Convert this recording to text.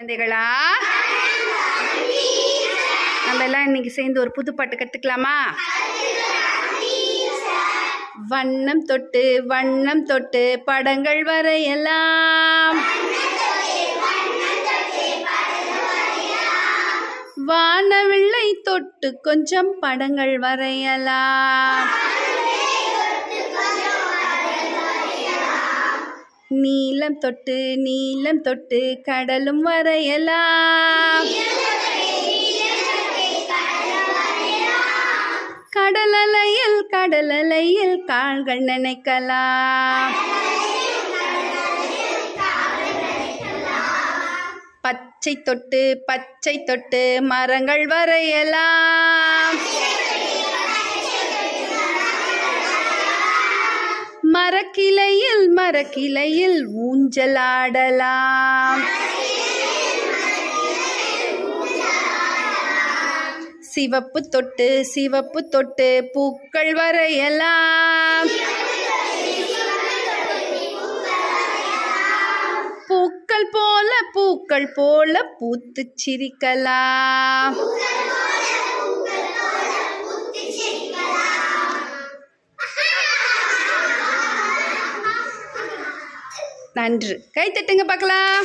குழந்தைகளா? நம்ம எல்லாம் இன்னைக்கு சேர்ந்து ஒரு புது பாட்டு கத்துக்கலாமா? வண்ணம் தொட்டு வண்ணம் தொட்டு படங்கள் வரையலாம். வானவில்லை தொட்டு கொஞ்சம் படங்கள் வரையலாம். நீளம் தொட்டு நீளம் தொட்டு கடலும் வரையலாம். கடலலையில் கடலலையில் கால்கள் நினைக்கலாம். பச்சை தொட்டு பச்சை தொட்டு மரங்கள் வரையலாம். மரக்கிளையில் மரக்கிளையில் ஊஞ்சலாடலாம். சிவப்பு தொட்டு சிவப்பு தொட்டு பூக்கள் வரையலாம். பூக்கள் போல பூக்கள் போல பூத்து சிரிக்கலாம். நன்று. கைத்தட்டுங்க பார்க்கலாம்.